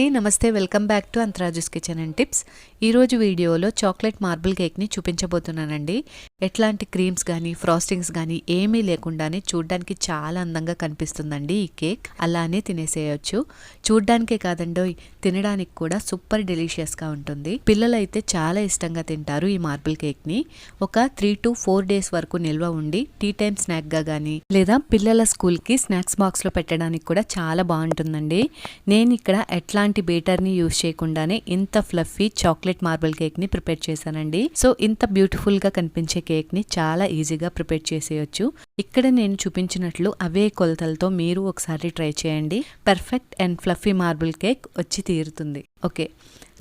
అండి. నమస్తే welcome back to అంతరాజుస్ kitchen and tips. ఈరోజు వీడియోలో చాక్లెట్ మార్బుల్ కేక్ని చూపించబోతున్నానండి. ఎట్లాంటి క్రీమ్స్ కానీ ఫ్రాస్టింగ్స్ కానీ ఏమీ లేకుండానే చూడ్డానికి చాలా అందంగా కనిపిస్తుందండి ఈ కేక్. అలానే తినేసేయచ్చు. చూడ్డానికే కాదండో తినడానికి కూడా సూపర్ డెలిషియస్గా ఉంటుంది. పిల్లలైతే చాలా ఇష్టంగా తింటారు ఈ మార్బుల్ కేక్ని. ఒక త్రీ టు ఫోర్ డేస్ వరకు నిల్వ ఉండి టీ టైం స్నాక్గా కానీ లేదా పిల్లల స్కూల్కి స్నాక్స్ బాక్స్లో పెట్టడానికి కూడా చాలా బాగుంటుందండి. నేను ఇక్కడ ఎట్లాంటి బేటర్ని యూజ్ చేయకుండానే ఇంత ఫ్లఫీ చాక్లెట్ మార్బుల్ కేక్ని ప్రిపేర్ చేశానండి. సో ఇంత బ్యూటిఫుల్గా కనిపించే కేక్ని చాలా ఈజీగా ప్రిపేర్ చేసేయచ్చు. ఇక్కడ నేను చూపించినట్లు అవే కొలతలతో మీరు ఒకసారి ట్రై చేయండి. Perfect and fluffy marble cake వచ్చి తీరుతుంది. ఓకే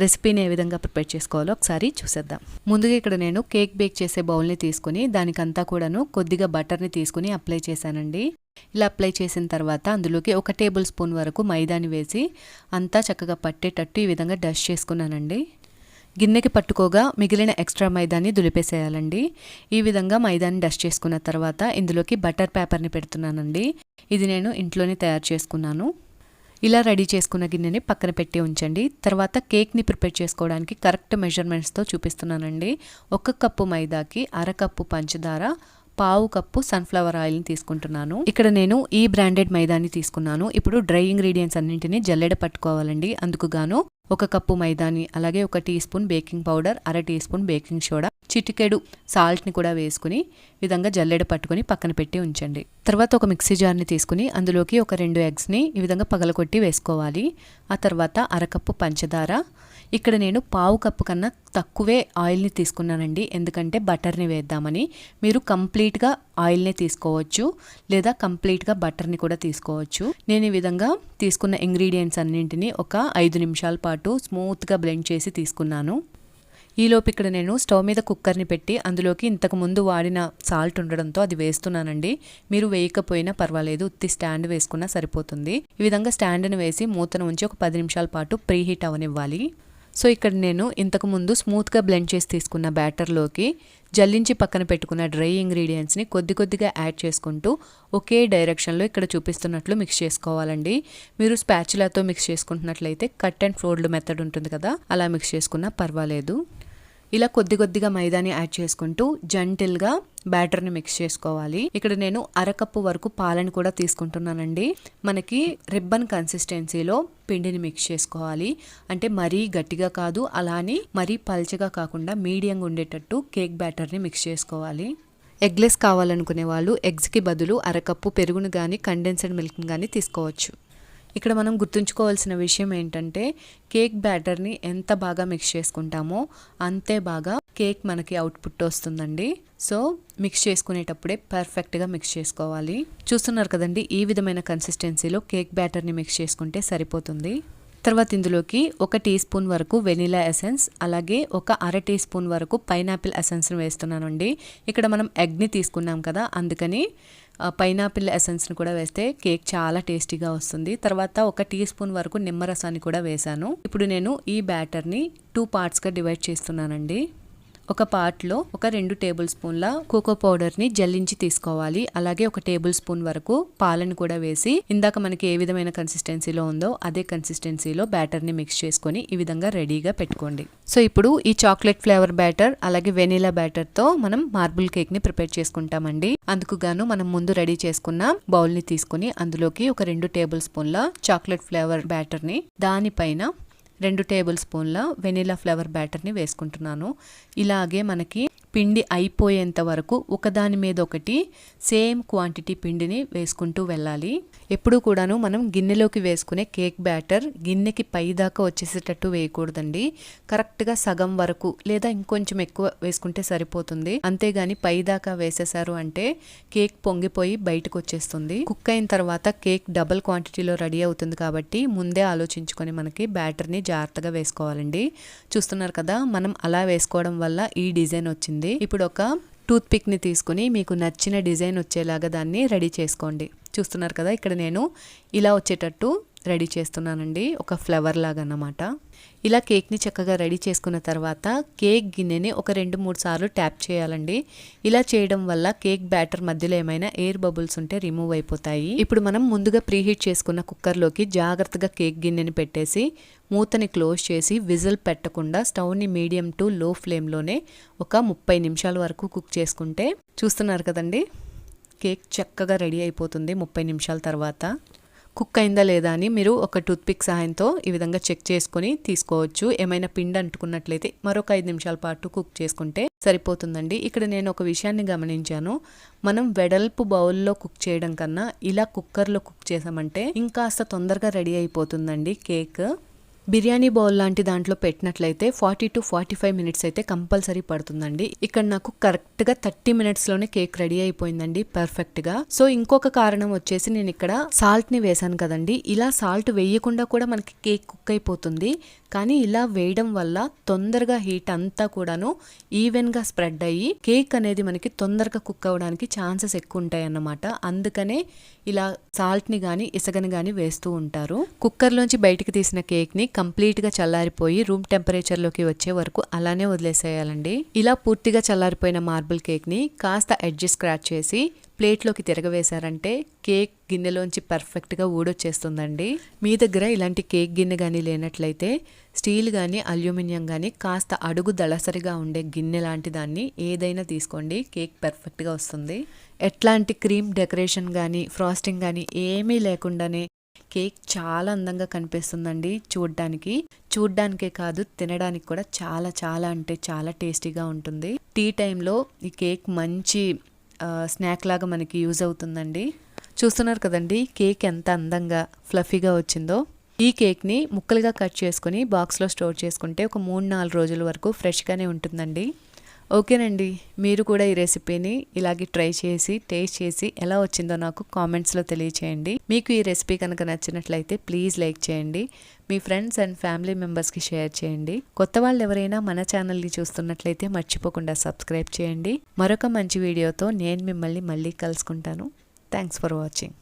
రెసిపీని ఏ విధంగా ప్రిపేర్ చేసుకోవాలో ఒకసారి చూసేద్దాం. ముందుగా ఇక్కడ నేను కేక్ బేక్ చేసే బౌల్ని తీసుకుని దానికంతా కూడాను కొద్దిగా బటర్ని తీసుకుని అప్లై చేశానండి. ఇలా అప్లై చేసిన తర్వాత అందులోకి ఒక టేబుల్ స్పూన్ వరకు మైదాని వేసి అంతా చక్కగా పట్టేటట్టు ఈ విధంగా డస్ట్ చేసుకున్నానండి. గిన్నెకి పట్టుకోగా మిగిలిన ఎక్స్ట్రా మైదాన్ని దులిపేసేయాలండి. ఈ విధంగా మైదాని డస్ట్ చేసుకున్న తర్వాత ఇందులోకి బటర్ పేపర్ని పెడుతున్నానండి. ఇది నేను ఇంట్లోనే తయారు చేసుకున్నాను. ఇలా రెడీ చేసుకున్న గిన్నెని పక్కన పెట్టి ఉంచండి. తర్వాత కేక్ని ప్రిపేర్ చేసుకోవడానికి కరెక్ట్ మెజర్మెంట్స్తో చూపిస్తున్నానండి. ఒక కప్పు మైదాకి అరకప్పు పంచదార పావు కప్పు సన్ఫ్లవర్ ఆయిల్ని తీసుకుంటున్నాను. ఇక్కడ నేను ఈ బ్రాండెడ్ మైదాని తీసుకున్నాను. ఇప్పుడు డ్రై ఇంగ్రీడియంట్స్ అన్నింటినీ జల్లెడ పట్టుకోవాలండి. అందుకు గాను ఒక కప్పు మైదాని అలాగే ఒక టీ స్పూన్ బేకింగ్ పౌడర్ అర టీ స్పూన్ బేకింగ్ సోడా చిటికెడు సాల్ట్ని కూడా వేసుకుని విధంగా జల్లెడ పట్టుకుని పక్కన పెట్టి ఉంచండి. తర్వాత ఒక మిక్సీ జార్ని తీసుకుని అందులోకి ఒక రెండు ఎగ్స్ని ఈ విధంగా పగలకొట్టి వేసుకోవాలి. ఆ తర్వాత అరకప్పు పంచదార ఇక్కడ నేను పావు కప్పు కన్నా తక్కువే ఆయిల్ని తీసుకున్నానండి. ఎందుకంటే బటర్ని వేద్దామని. మీరు కంప్లీట్గా ఆయిల్ని తీసుకోవచ్చు. లేదా కంప్లీట్గా బటర్ని కూడా తీసుకోవచ్చు. నేను ఈ విధంగా తీసుకున్న ఇంగ్రీడియంట్స్ అన్నింటినీ ఒక ఐదు నిమిషాల పాటు స్మూత్గా బ్లెండ్ చేసి తీసుకున్నాను. ఈలోపు ఇక్కడ నేను స్టవ్ మీద కుక్కర్ని పెట్టి అందులోకి ఇంతకు ముందు వాడిన సాల్ట్ ఉండడంతో అది వేస్తున్నానండి. మీరు వేయకపోయినా పర్వాలేదు. ఉత్తి స్టాండ్ వేసుకున్నా సరిపోతుంది. ఈ విధంగా స్టాండ్ని వేసి మూతను ఉంచి ఒక పది నిమిషాల పాటు ప్రీహీట్ అవనివ్వాలి. సో ఇక్కడ నేను ఇంతకు ముందు స్మూత్గా బ్లెండ్ చేసి తీసుకున్న బ్యాటర్లోకి జల్లించి పక్కన పెట్టుకున్న డ్రై ఇంగ్రీడియంట్స్ని కొద్ది కొద్దిగా యాడ్ చేసుకుంటూ ఒకే డైరెక్షన్లో ఇక్కడ చూపిస్తున్నట్లు మిక్స్ చేసుకోవాలండి. మీరు స్పాచులాతో మిక్స్ చేసుకుంటున్నట్లయితే కట్ అండ్ ఫ్లోర్డ్ మెథడ్ ఉంటుంది కదా అలా మిక్స్ చేసుకున్నా పర్వాలేదు. ఇలా కొద్ది కొద్దిగా మైదాని యాడ్ చేసుకుంటూ జంటిల్గా బ్యాటర్ని మిక్స్ చేసుకోవాలి. ఇక్కడ నేను అరకప్పు వరకు పాలను కూడా తీసుకుంటున్నానండి. మనకి రిబ్బన్ కన్సిస్టెన్సీలో పిండిని మిక్స్ చేసుకోవాలి. అంటే మరీ గట్టిగా కాదు అలాని మరీ పల్చగా కాకుండా మీడియంగా ఉండేటట్టు కేక్ బ్యాటర్ని మిక్స్ చేసుకోవాలి. ఎగ్లెస్ కావాలనుకునే వాళ్ళు ఎగ్స్కి బదులు అరకప్పు పెరుగును కానీ కండెన్స్డ్ మిల్క్ని కానీ తీసుకోవచ్చు. ఇక్కడ మనం గుర్తుంచుకోవాల్సిన విషయం ఏంటంటే కేక్ బ్యాటర్ని ఎంత బాగా మిక్స్ చేసుకుంటామో అంతే బాగా కేక్ మనకి అవుట్పుట్ వస్తుందండి. సో మిక్స్ చేసుకునేటప్పుడే పర్ఫెక్ట్గా మిక్స్ చేసుకోవాలి. చూస్తున్నారు కదండి ఈ విధమైన కన్సిస్టెన్సీలో కేక్ బ్యాటర్ని మిక్స్ చేసుకుంటే సరిపోతుంది. తర్వాత ఇందులోకి ఒక టీ స్పూన్ వరకు వెనిలా ఎసెన్స్ అలాగే ఒక అర టీ స్పూన్ వరకు పైనాపిల్ ఎసెన్స్ని వేస్తున్నానండి. ఇక్కడ మనం ఎగ్ని తీసుకున్నాం కదా అందుకని పైనాపిల్ ఎసెన్స్ని కూడా వేస్తే కేక్ చాలా టేస్టీగా వస్తుంది. తర్వాత ఒక టీ స్పూన్ వరకు నిమ్మరసాన్ని కూడా వేశాను. ఇప్పుడు నేను ఈ బ్యాటర్ని టూ పార్ట్స్గా డివైడ్ చేస్తున్నానండి. ఒక పార్ట్లో ఒక రెండు టేబుల్ స్పూన్ల కోకో పౌడర్ని జల్లించి తీసుకోవాలి. అలాగే ఒక టేబుల్ స్పూన్ వరకు పాలను కూడా వేసి ఇందాక మనకి ఏ విధమైన కన్సిస్టెన్సీలో ఉందో అదే కన్సిస్టెన్సీలో బ్యాటర్ని మిక్స్ చేసుకొని ఈ విధంగా రెడీగా పెట్టుకోండి. సో ఇప్పుడు ఈ చాక్లెట్ ఫ్లేవర్ బ్యాటర్ అలాగే వెనీలా బ్యాటర్తో మనం మార్బుల్ కేక్ని ప్రిపేర్ చేసుకుంటామండి. అందుకు గాను మనం ముందు రెడీ చేసుకున్న బౌల్ని తీసుకుని అందులోకి ఒక రెండు టేబుల్ స్పూన్ల చాక్లెట్ ఫ్లేవర్ బ్యాటర్ని దానిపైన రెండు టేబుల్ స్పూన్ల వెనీలా ఫ్లేవర్ బ్యాటర్ని వేసుకుంటున్నాను. ఇలాగే మనకి పిండి అయిపోయేంత వరకు ఒకదాని మీద ఒకటి సేమ్ క్వాంటిటీ పిండిని వేసుకుంటూ వెళ్ళాలి. ఎప్పుడూ కూడాను మనం గిన్నెలోకి వేసుకునే కేక్ బ్యాటర్ గిన్నెకి పైదాకా వచ్చేసేటట్టు వేయకూడదండి. కరెక్ట్గా సగం వరకు లేదా ఇంకొంచెం ఎక్కువ వేసుకుంటే సరిపోతుంది. అంతేగాని పైదాకా వేసేసారు అంటే కేక్ పొంగిపోయి బయటకు వచ్చేస్తుంది. కుక్ అయిన తర్వాత కేక్ డబల్ క్వాంటిటీలో రెడీ అవుతుంది కాబట్టి ముందే ఆలోచించుకొని మనకి బ్యాటర్ని జాగ్రత్తగా వేసుకోవాలండి. చూస్తున్నారు కదా మనం అలా వేసుకోవడం వల్ల ఈ డిజైన్ వచ్చింది. ఇప్పుడు ఒక టూత్ పిక్ని తీసుకుని మీకు నచ్చిన డిజైన్ వచ్చేలాగా దాన్ని రెడీ చేసుకోండి. చూస్తున్నారు కదా ఇక్కడ నేను ఇలా వచ్చేటట్టు రెడీ చేస్తున్నానండి. ఒక ఫ్లవర్ లాగా అన్నమాట ఇలా కేక్ని చక్కగా రెడీ చేసుకున్న తర్వాత కేక్ గిన్నెని ఒక రెండు మూడు సార్లు ట్యాప్ చేయాలండి. ఇలా చేయడం వల్ల కేక్ బ్యాటర్ మధ్యలో ఏమైనా ఎయిర్ బబుల్స్ ఉంటే రిమూవ్ అయిపోతాయి. ఇప్పుడు మనం ముందుగా ప్రీహీట్ చేసుకున్న కుక్కర్లోకి జాగ్రత్తగా కేక్ గిన్నెని పెట్టేసి మూతని క్లోజ్ చేసి విజిల్ పెట్టకుండా స్టవ్ని మీడియం టు లో ఫ్లేమ్లోనే ఒక ముప్పై నిమిషాల వరకు కుక్ చేసుకుంటే చూస్తున్నారు కదండి? కేక్ చక్కగా రెడీ అయిపోతుంది ముప్పై నిమిషాల తర్వాత. కుక్ అయిందా లేదా అని మీరు ఒక టూత్పిక్ సహాయంతో ఈ విధంగా చెక్ చేసుకొని తీసుకోవచ్చు. ఏమైనా పిండి అంటుకున్నట్లయితే మరొక ఐదు నిమిషాల పాటు కుక్ చేసుకుంటే సరిపోతుందండి. ఇక్కడ నేను ఒక విషయాన్ని గమనించాను. మనం వెడల్పు బౌల్లో కుక్ చేయడం కన్నా ఇలా కుక్కర్లో కుక్ చేసామంటే ఇంకాస్త తొందరగా రెడీ అయిపోతుందండి కేక్. బిర్యానీ బౌల్ లాంటి దాంట్లో పెట్టినట్లయితే forty to forty five minutes అయితే కంపల్సరీ పడుతుందండి. ఇక్కడ నాకు కరెక్ట్గా థర్టీ మినిట్స్లోనే కేక్ రెడీ అయిపోయిందండి పర్ఫెక్ట్గా. సో ఇంకొక కారణం వచ్చేసి నేను ఇక్కడ సాల్ట్ని వేశాను కదండి. ఇలా సాల్ట్ వేయకుండా కూడా మనకి కేక్ కుక్ అయిపోతుంది. కానీ ఇలా వేయడం వల్ల తొందరగా హీట్ అంతా కూడాను ఈవెన్గా స్ప్రెడ్ అయ్యి కేక్ అనేది మనకి తొందరగా కుక్ అవ్వడానికి ఛాన్సెస్ ఎక్కువ ఉంటాయి అన్నమాట అందుకనే ఇలా సాల్ట్ని కానీ ఇసగని కానీ వేస్తూ ఉంటారు. కుక్కర్లోంచి బయటికి తీసిన కేక్ని కంప్లీట్గా చల్లారిపోయి రూమ్ టెంపరేచర్లోకి వచ్చే వరకు అలానే వదిలేసేయాలండి. ఇలా పూర్తిగా చల్లారిపోయిన మార్బుల్ కేక్ని కాస్త ఎడ్జెస్ స్క్రాచ్ చేసి ప్లేట్లోకి తిరగవేశారంటే కేక్ గిన్నెలోంచి పర్ఫెక్ట్గా ఊడొచ్చేస్తుందండి. మీ దగ్గర ఇలాంటి కేక్ గిన్నె కానీ లేనట్లయితే స్టీల్ కానీ అల్యూమినియం కానీ కాస్త అడుగు దళసరిగా ఉండే గిన్నె లాంటి దాన్ని ఏదైనా తీసుకోండి కేక్ పర్ఫెక్ట్గా వస్తుంది. ఎట్లాంటి క్రీమ్ డెకరేషన్ కానీ ఫ్రాస్టింగ్ కానీ ఏమీ లేకుండానే కేక్ చాలా అందంగా కనిపిస్తుందండి చూడ్డానికి. చూడ్డానికే కాదు తినడానికి కూడా చాలా చాలా అంటే చాలా టేస్టీగా ఉంటుంది. టీ టైంలో ఈ కేక్ మంచి స్నాక్ లాగా మనకి యూజ్ అవుతుందండి. చూస్తున్నారు కదండి కేక్ ఎంత అందంగా ఫ్లఫీగా వచ్చిందో. ఈ కేక్ని ముక్కలుగా కట్ చేసుకుని బాక్స్లో స్టోర్ చేసుకుంటే ఒక మూడు నాలుగు రోజుల వరకు ఫ్రెష్గానే ఉంటుందండి. ఓకేనండి. మీరు కూడా ఈ రెసిపీని ఇలాగే ట్రై చేసి టేస్ట్ చేసి ఎలా వచ్చిందో నాకు కామెంట్స్లో తెలియచేయండి. మీకు ఈ రెసిపీ కనుక నచ్చినట్లయితే ప్లీజ్ లైక్ చేయండి. మీ ఫ్రెండ్స్ అండ్ ఫ్యామిలీ మెంబర్స్కి షేర్ చేయండి. కొత్త వాళ్ళు ఎవరైనా మన ఛానల్ని చూస్తున్నట్లయితే మర్చిపోకుండా సబ్స్క్రైబ్ చేయండి. మరొక మంచి వీడియోతో నేను మిమ్మల్ని మళ్ళీ కలుసుకుంటాను. Thanks for watching.